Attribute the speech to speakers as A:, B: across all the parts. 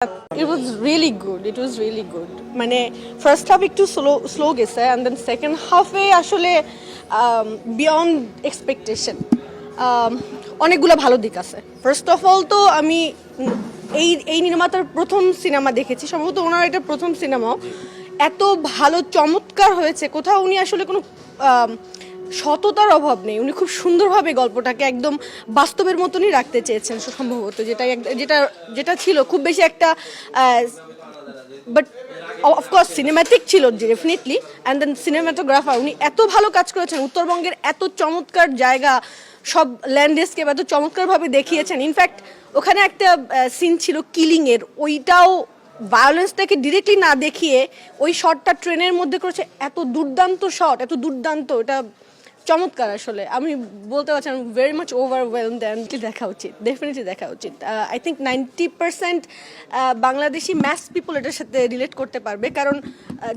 A: It was really good. It was really good. মানে first half একটু slow slow গেছে and then second হাফে আসলে um, বিয়ন্ড এক্সপেকটেশন Um, অনেকগুলো ভালো দিক আছে ফার্স্ট অফ অল তো আমি এই এই নির্মাতার প্রথম সিনেমা দেখেছি সম্ভবত ওনার এটা প্রথম সিনেমাও এত ভালো চমৎকার হয়েছে কোথাও উনি আসলে কোনো um, সততার অভাব নেই। উনি খুব সুন্দরভাবে গল্পটাকে একদম বাস্তবের মতনই রাখতে চেয়েছেন সম্ভবত, যেটা যেটা যেটা ছিল খুব বেশি একটা বাট অফকোর্স সিনেম্যাটিক ছিল ডেফিনেটলি অ্যান্ড দেন সিনেমাটোগ্রাফার উনি এত ভালো কাজ করেছেন, উত্তরবঙ্গের এত চমৎকার জায়গা, সব ল্যান্ডস্কেপ এত চমৎকারভাবে দেখিয়েছেন। ইনফ্যাক্ট ওখানে একটা সিন ছিল কিলিংয়ের, ওইটাও ভায়োলেন্সটাকে ডিরেক্টলি না দেখিয়ে ওই শটটা ট্রেনের মধ্যে করেছে। এত দুর্দান্ত শট এত দুর্দান্ত, এটা চমৎকার আসলে। আমি বলতে পারছি আমি ভেরি মাচ ওভারওয়েলম ডেফিনেটলি দেখা উচিত? ডেফিনেটলি দেখা উচিত। I think ninety percent Bangladeshi maths people এটার সাথে রিলেট করতে পারবে। কারণ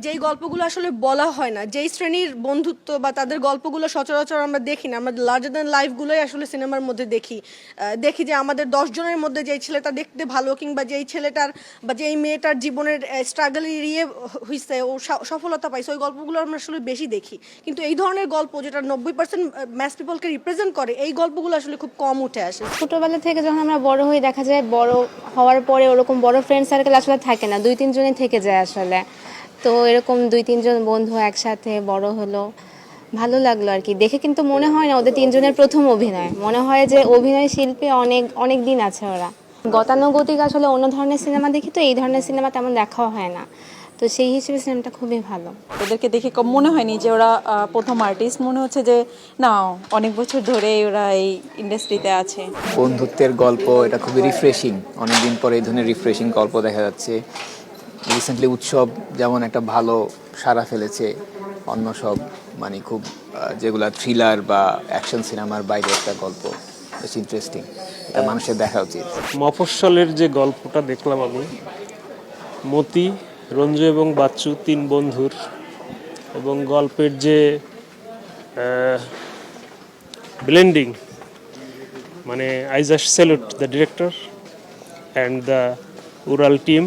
A: যেই গল্পগুলো আসলে বলা হয় না, যেই শ্রেণির বন্ধুত্ব বা তাদের গল্পগুলো সচরাচর আমরা দেখি না, আমরা লার্জার দ্যান লাইফগুলোই আসলে সিনেমার মধ্যে দেখি। দেখি যে আমাদের দশ জনের মধ্যে যেই ছেলেটা দেখতে ভালো কিংবা যেই ছেলেটার বা যেই মেয়েটার জীবনের স্ট্রাগল ইয়ে হয়েছে ও সফলতা পাইছে, ওই গল্পগুলো আমরা আসলে বেশি দেখি। কিন্তু এই ধরনের গল্প যেটা নব্বই পার্সেন্ট ম্যাথ পিপলকে রিপ্রেজেন্ট করে, এই গল্পগুলো আসলে খুব কম উঠে আসে।
B: ছোটবেলা থেকে যখন আমরা বড় হই, দেখা যায় বড় হওয়ার পরে ওরকম বড় ফ্রেন্ড সার্কেল আসলে থাকে না, দুই, তিনজনই থেকে যায় আসলে। তো এরকম দুই, তিনজন বন্ধু একসাথে বড় হলো, ভালো লাগল আর কি। দেখে কিন্তু মনে হয় না ওদের তিনজনের প্রথম অভিনয়। মনে হয় যে অভিনয় শিল্পী অনেক অনেক দিন আছে ওরা। গতানুগতিক আসলে অন্য ধরনের সিনেমা দেখি তো এই ধরনের সিনেমা তেমন দেখাও হয় না। তো সেই হিসেবে সিনেমাটা খুবই ভালো।
C: ওদেরকে দেখে কম মনে হয়নি যে ওরা প্রথম আর্টিস্ট মনে হচ্ছে যে না অনেক বছর ধরে ওরা এই ইন্ডাস্ট্রিতে আছে।
D: বন্ধুত্বের গল্প এটা খুবই রিফ্রেশিং অনেকদিন পরে এই ধরনের রিফ্রেশিং গল্প দেখা যাচ্ছে। রিসেন্টলি উৎসব যেমন একটা ভালো সাড়া ফেলেছে অন্য সব মানে খুব যেগুলা থ্রিলার বা অ্যাকশন সিনেমার বাইরে একটা গল্প বেশ ইন্টারেস্টিং এটা মানুষের দেখা উচিত।
E: মফস্বলের যে গল্পটা দেখলাম আমি মতি রঞ্জু এবং বাচ্চু তিন বন্ধুর এবং গল্পের যে ব্লেন্ডিং মানে I just salute the director and the whole team.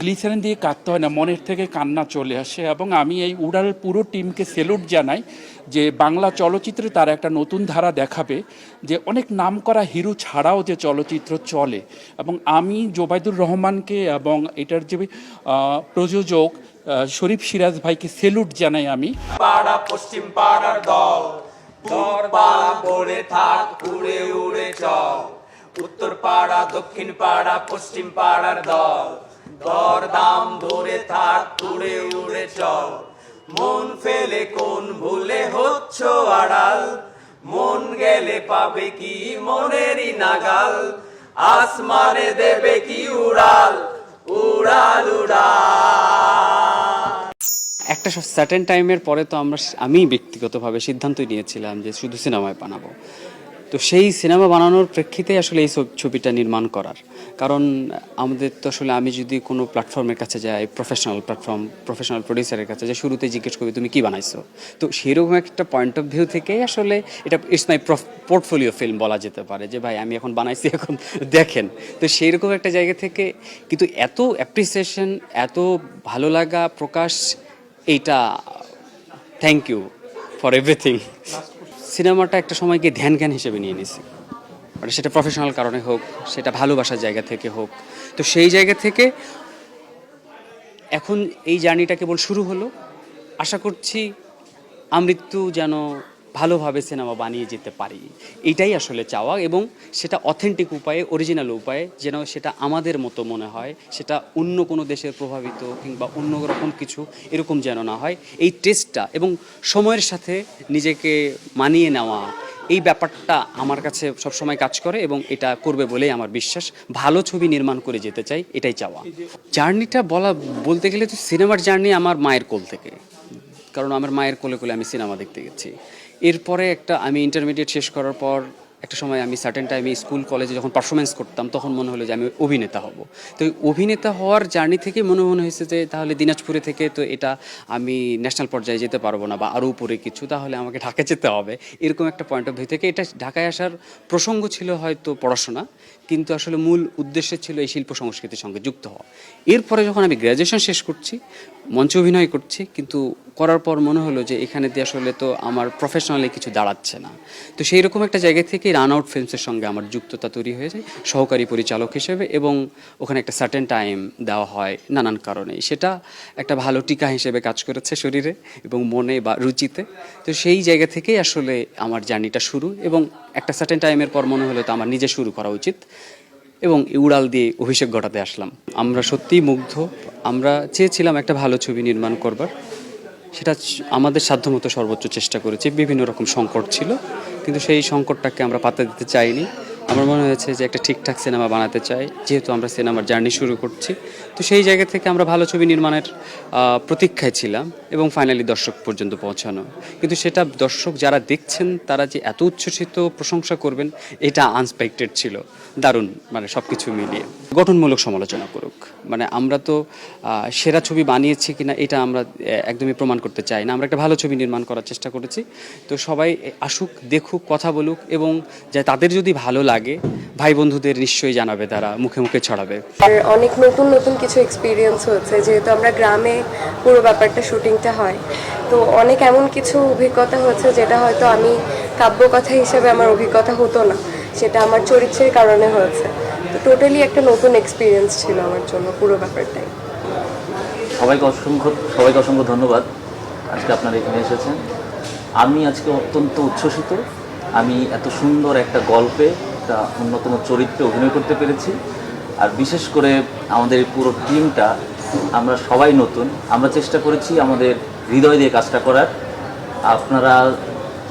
F: Glycerine দিয়ে কাঁদতে হয় না মনের থেকে কান্না চলে আসে এবং আমি এই উড়াল পুরো টিমকে সেলুট জানাই যে বাংলা চলচ্চিত্রে তারা একটা নতুন ধারা দেখাবে যে অনেক নামকরা হিরো ছাড়াও যে চলচ্চিত্র চলে। এবং আমি জোবাইদুর রহমানকে এবং এটার যে প্রযোজক শরীফ সিরাজ ভাইকে সেলুট জানাই আমি।
G: পাড়া পশ্চিম পাড়ার দল থাক উড়ে উড়ে চল। উত্তর পাড়া, দক্ষিণ পাড়া, পশ্চিম পাড়ার দল। দর দাম ধরে থাক, উড়ে উড়ে চল। মন ফেলে কোন ভুলে হচ্ছ আড়াল? মন গেলে পাবে কি মনেরই নাগাল? আসমানে দেবে কি উড়াল? উড়াল উড়াল।
H: একটা সার্টেন টাইমের পরে তো আমরা আমি ব্যক্তিগতভাবে সিদ্ধান্তই নিয়েছিলাম যে শুধু সিনেমায় বানাবো। তো সেই সিনেমা বানানোর প্রেক্ষিতে আসলে এই ছব- ছবিটা নির্মাণ করার। কারণ আমাদের তো আসলে আমি যদি কোনো প্ল্যাটফর্মের কাছে যাই প্রফেশনাল প্ল্যাটফর্ম প্রফেশনাল প্রডিউসারের কাছে যে শুরুতে জিজ্ঞেস করি, তুমি কি বানাইছো? তো সেরকম একটা পয়েন্ট অফ ভিউ থেকেই আসলে এটা ইটস মাই পোর্টফোলিও ফিল্ম বলা যেতে পারে যে, ভাই, আমি এখন বানাইছি, এখন দেখেন। তো সেই রকম একটা জায়গা থেকে কিন্তু এত অ্যাপ্রিসিয়েশন এত ভালো লাগা প্রকাশ, এইটা থ্যাংক ইউ ফর এভরিথিং সিনেমাটা একটা সময়কে ধ্যান জ্ঞান হিসেবে নিয়ে নিছি। মানে সেটা প্রফেশনাল কারণে হোক, সেটা ভালোবাসার জায়গা থেকে হোক। তো সেই জায়গা থেকে এখন এই জার্নিটা কেবল শুরু হলো। আশা করছি আমৃত্যু যেন ভালোভাবে সিনেমা বানিয়ে যেতে পারি। এটাই আসলে চাওয়া এবং সেটা অথেন্টিক উপায়ে অরিজিনাল উপায়ে যেন সেটা আমাদের মতো মনে হয়, সেটা অন্য কোনো দেশের প্রভাবিত কিংবা অন্য রকম কিছু এরকম যেন না হয়। এই টেস্টটা এবং সময়ের সাথে নিজেকে মানিয়ে নেওয়া, এই ব্যাপারটা আমার কাছে সবসময় কাজ করে এবং এটা করবে বলেই আমার বিশ্বাস। ভালো ছবি নির্মাণ করে যেতে চাই, এটাই চাওয়া। জার্নিটা বলা, বলতে গেলে তো সিনেমার জার্নি আমার মায়ের কোল থেকে। কারণ আমার মায়ের কোলে কোলে আমি সিনেমা দেখতে গেছি। এরপরে একটা আমি ইন্টারমিডিয়েট শেষ করার পর একটা সময় আমি সার্টেন টাইমে স্কুল কলেজে যখন পারফরমেন্স করতাম, তখন মনে হলো যে আমি অভিনেতা হব। তো অভিনেতা হওয়ার জার্নি থেকে মনে মনে হয়েছে যে তাহলে দিনাজপুরে থেকে তো এটা আমি ন্যাশনাল পর্যায়ে যেতে পারব না বা আরও উপরে কিছু, তাহলে আমাকে ঢাকা যেতে হবে। এরকম একটা পয়েন্ট অফ ভিউ থেকে এটা ঢাকায় আসার প্রসঙ্গ ছিল হয়তো পড়াশোনা কিন্তু আসলে মূল উদ্দেশ্য ছিল এই শিল্প সংস্কৃতির সঙ্গে যুক্ত হওয়া। এরপরে যখন আমি গ্র্যাজুয়েশন শেষ করছি, মঞ্চে অভিনয় করছি, কিন্তু করার পর মনে হলো যে এখানে দিয়ে আসলে তো আমার প্রফেশনালি কিছু দাঁড়াচ্ছে না। তো সেই রকম একটা জায়গা থেকে রান আউট ফিল্মসের সঙ্গে আমার যুক্ততা তৈরি হয়ে যায়, সহকারী পরিচালক হিসেবে এবং ওখানে একটা সার্টেন টাইম দেওয়া হয় নানান কারণে। সেটা একটা ভালো টিকা হিসেবে কাজ করেছে শরীরে এবং মনে বা রুচিতে। তো সেই জায়গা থেকেই আসলে আমার জার্নিটা শুরু এবং একটা সার্টেন টাইমের পর মনে হলো তো আমার নিজে শুরু করা উচিত। এবং উড়াল দিয়ে অভিষেক ঘটাতে আসলাম। আমরা সত্যিই মুগ্ধ। আমরা চেয়েছিলাম একটা ভালো ছবি নির্মাণ করবার। সেটা আমাদের সাধ্যমতো সর্বোচ্চ চেষ্টা করেছি। বিভিন্ন রকম সংকট ছিল। কিন্তু সেই সংকটটাকে আমরা পাত্তা দিতে চাইনি। আমার মনে হয়েছে যে একটা ঠিকঠাক সিনেমা বানাতে চাই। যেহেতু আমরা সিনেমার জার্নি শুরু করছি। তো সেই জায়গা থেকে আমরা ভালো ছবি নির্মাণের প্রতীক্ষায় ছিলাম এবং ফাইনালি দর্শক পর্যন্ত পৌঁছানো। কিন্তু সেটা দর্শক যারা দেখছেন, তারা যে এত উচ্ছ্বসিত প্রশংসা করবেন, এটা আনএক্সপেক্টেড ছিল। দারুণ মানে সব কিছু মিলিয়ে। গঠনমূলক সমালোচনা করুক। মানে আমরা তো সেরা ছবি বানিয়েছি কিনা এটা আমরা একদমই প্রমাণ করতে চাই না। আমরা একটা ভালো ছবি নির্মাণ করার চেষ্টা করেছি। তো সবাই আসুক, দেখুক, কথা বলুক এবং যা তাদের যদি ভালো লাগে, ভাই বন্ধুদের নিশ্চয়ই জানাবে তারা, মুখে মুখে ছড়াবে।
I: অনেক নতুন নতুন কিছু এক্সপিরিয়েন্স হচ্ছে, যেহেতু আমরা গ্রামে পুরো ব্যাপারটা শুটিংটা হয়। তো অনেক এমন কিছু অভিজ্ঞতা হচ্ছে যেটা হয়তো আমি কাব্যকথা হিসেবে আমার অভিজ্ঞতা হতো না। সেটা আমার চরিত্রের কারণে হয়েছে। তো টোটালি একটা নতুন এক্সপিরিয়েন্স ছিল আমার জন্য পুরো ব্যাপারটাই।
J: সবাইকে অসংখ্য সবাইকে অসংখ্য ধন্যবাদ। আজকে আপনারা এখানে এসেছেন। আমি আজকে অত্যন্ত উচ্ছ্বসিত। আমি এত সুন্দর একটা গল্পে, একটা অন্যতম চরিত্রে অভিনয় করতে পেরেছি। আর বিশেষ করে আমাদের পুরো টিমটা আমরা সবাই নতুন। আমরা চেষ্টা করেছি আমাদের হৃদয় দিয়ে কাজটা করার। আপনারা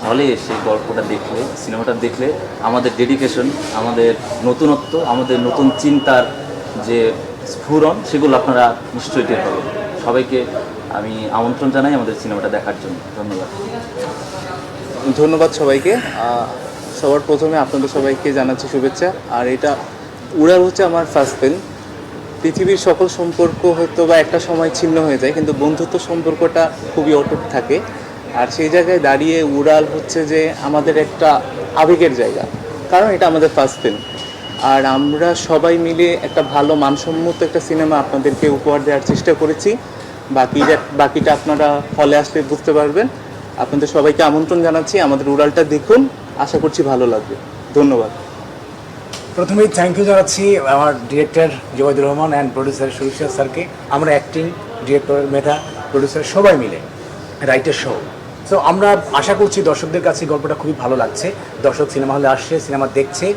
J: হলে এসে গল্পটা দেখলে, সিনেমাটা দেখলে আমাদের ডেডিকেশন আমাদের নতুনত্ব, আমাদের নতুন চিন্তার যে স্ফুরণ, সেগুলো আপনারা নিশ্চয়ই টের পাবেন। সবাইকে আমি আমন্ত্রণ জানাই আমাদের সিনেমাটা দেখার জন্য। ধন্যবাদ।
K: ধন্যবাদ সবাইকে। সবার প্রথমে আপনাদের সবাইকে জানাচ্ছি শুভেচ্ছা। আর এটা উড়াল হচ্ছে আমার ফার্স্ট ফিল্ম পৃথিবীর সকল সম্পর্ক হয়তো বা একটা সময় ছিন্ন হয়ে যায়, কিন্তু বন্ধুত্ব সম্পর্কটা খুবই অটুট থাকে। আর সেই জায়গায় দাঁড়িয়ে উড়াল হচ্ছে যে আমাদের একটা আবেগের জায়গা। কারণ এটা আমাদের ফার্স্ট ফিল্ম আর আমরা সবাই মিলে একটা ভালো মানসম্মত একটা সিনেমা আপনাদেরকে উপহার দেওয়ার চেষ্টা করেছি। বাকি বাকিটা আপনারা হলে আসলে বুঝতে পারবেন। আপনাদের সবাইকে আমন্ত্রণ জানাচ্ছি। আমাদের উড়ালটা দেখুন। আশা করছি ভালো লাগবে। ধন্যবাদ।
L: প্রথমেই থ্যাংক ইউ জানাচ্ছি আমার director Jobaidur Rahman and producer Surishwar স্যারকে। আমরা অ্যাক্টিং ডিরেক্টর মেধা প্রডিউসার সবাই মিলে। রাইটার সহ। তো আমরা আশা করছি দর্শকদের কাছে গল্পটা খুবই ভালো লাগছে। দর্শক সিনেমা হলে আসছে, সিনেমা দেখছে।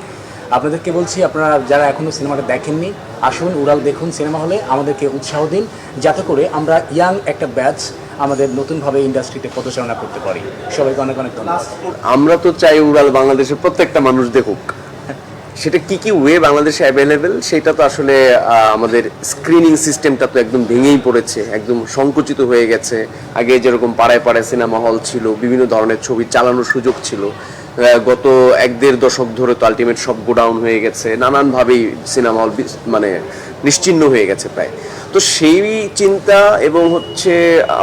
L: আপনাদেরকে বলছি, আপনারা যারা এখনও সিনেমাটা দেখেননি, আসুন, উড়াল দেখুন সিনেমা হলে আমাদেরকে উৎসাহ দিন, যাতে করে আমরা ইয়াং একটা ব্যাচ আমাদের নতুনভাবে ইন্ডাস্ট্রিতে পদচারণা করতে পারি। সবাইকে অনেক অনেক ধন্যবাদ।
M: আমরা তো চাই উড়াল বাংলাদেশের প্রত্যেকটা মানুষ দেখুক। সেটা কি কি ওয়ে বাংলাদেশে অ্যাভেলেবেল সেটা তো আসলে আমাদের স্ক্রিনিং সিস্টেমটা তো একদম ভেঙেই পড়েছে, একদম সংকুচিত হয়ে গেছে। আগে যেরকম পাড়ায় পাড়ায় সিনেমা হল ছিল, বিভিন্ন ধরনের ছবি চালানোর সুযোগ ছিল। গত এক দেড় দশক ধরে তো আলটিমেট সব গোডাউন হয়ে গেছে, নানানভাবেই সিনেমা হল মানে নিশ্চিহ্ন হয়ে গেছে প্রায়। তো সেই চিন্তা এবং হচ্ছে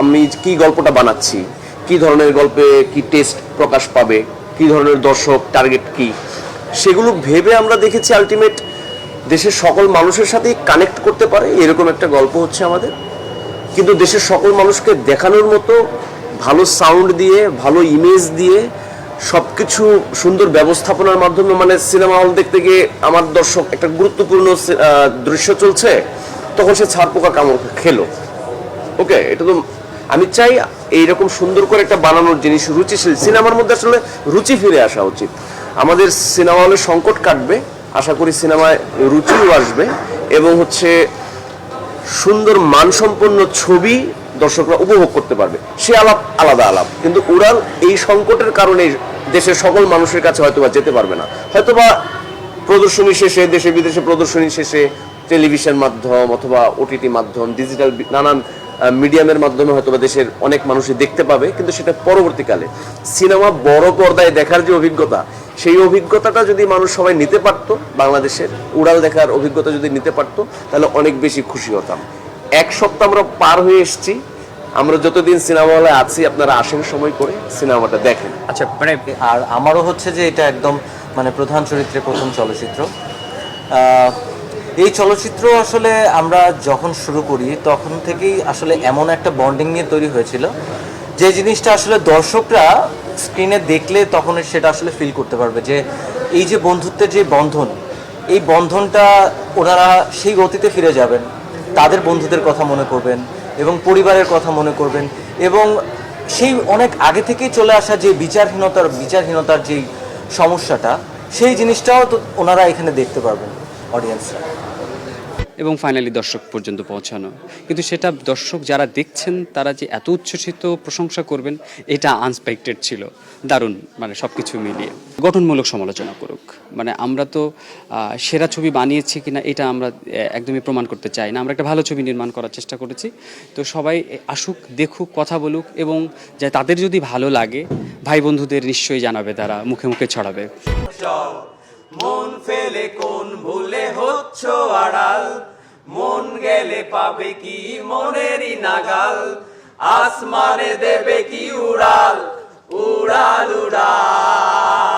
M: আমি কি গল্পটা বানাচ্ছি, কি ধরনের গল্পে কি টেস্ট প্রকাশ পাবে, কি ধরনের দর্শক টার্গেট কি? সেগুলো ভেবে আমরা দেখেছি আলটিমেট দেশের সকল মানুষের সাথেই কানেক্ট করতে পারে, এরকম একটা গল্প হচ্ছে আমাদের। কিন্তু দেশের সকল মানুষকে দেখানোর মতো ভালো সাউন্ড দিয়ে, ভালো ইমেজ দিয়ে সব কিছু সুন্দর ব্যবস্থাপনার মাধ্যমে মানে সিনেমা হল দেখতে গিয়ে আমার দর্শক একটা গুরুত্বপূর্ণ দৃশ্য চলছে, তখন সে ছাড় পোকা কামড় খেলো। ওকে এটা তো আমি চাই এইরকম সুন্দর করে একটা বানানোর জিনিস রুচিশীল সিনেমার মধ্যে আসলে রুচি ফিরে আসা উচিত। আমাদের সিনেমা হলে সংকট কাটবে। আশা করি সিনেমায় রুচিও আসবে এবং হচ্ছে সুন্দর মানসম্পন্ন ছবি দর্শকরা উপভোগ করতে পারবে। সে আলাপ আলাদা আলাপ। কিন্তু উড়াল এই সংকটের কারণে দেশের সকল মানুষের কাছে হয়তোবা যেতে পারবে না। হয়তোবা প্রদর্শনী শেষে, দেশে বিদেশে প্রদর্শনী শেষে টেলিভিশন মাধ্যম অথবা ওটিটি মাধ্যম, ডিজিটাল নানান মিডিয়ামের মাধ্যমে হয়তোবা দেশের অনেক মানুষই দেখতে পাবে। কিন্তু সেটা পরবর্তীকালে সিনেমা বড় পর্দায় দেখার যে অভিজ্ঞতা সেই অভিজ্ঞতাটা যদি মানুষ সবাই নিতে পারতো বাংলাদেশের, উড়াল দেখার অভিজ্ঞতা যদি নিতে পারতো, তাহলে অনেক বেশি খুশি হতাম। এক সপ্তাহ আমরা পার হয়ে এসেছি। আমরা যতদিন সিনেমা হলে আছি, আপনারা আসেন সময় করে সিনেমাটা দেখেন।
J: আচ্ছা মানে আর আমারও হচ্ছে যে এটা একদম মানে প্রধান চরিত্রে প্রথম চলচ্চিত্র।
N: এই চলচ্চিত্র আসলে আমরা যখন শুরু করি, তখন থেকেই আসলে এমন একটা বন্ডিং নিয়ে তৈরি হয়েছিল যে জিনিসটা আসলে দর্শকরা স্ক্রিনে দেখলে তখন সেটা আসলে ফিল করতে পারবে যে এই যে বন্ধুত্বের যে বন্ধন, এই বন্ধনটা ওনারা সেই গতিতে ফিরে যাবেন। তাদের বন্ধুদের কথা মনে করবেন এবং পরিবারের কথা মনে করবেন এবং সেই অনেক আগে থেকেই চলে আসা যে বিচারহীনতার বিচারহীনতার যেই সমস্যাটা, সেই জিনিসটাও তো ওনারা এখানে দেখতে পারবেন অডিয়েন্সরা
H: এবং ফাইনালি দর্শক পর্যন্ত পৌঁছানো। কিন্তু সেটা দর্শক যারা দেখছেন, তারা যে এত উচ্ছ্বসিত প্রশংসা করবেন, এটা আনএক্সপেক্টেড ছিল। দারুণ মানে সব কিছু মিলিয়ে। গঠনমূলক সমালোচনা করুক। মানে আমরা তো সেরা ছবি বানিয়েছি কিনা, এটা আমরা একদমই প্রমাণ করতে চাই না। আমরা একটা ভালো ছবি নির্মাণ করার চেষ্টা করেছি। তো সবাই আসুক, দেখুক, কথা বলুক এবং যা তাদের যদি ভালো লাগে, ভাই বন্ধুদের নিশ্চয়ই জানাবে তারা, মুখে মুখে ছড়াবে।
G: মন ফেলে কোন ভুলে হচ্ছ আড়াল? মন গেলে পাবে কি মনেরই নাগাল? আসমানে দেবে কি উড়াল? উড়াল উড়াল।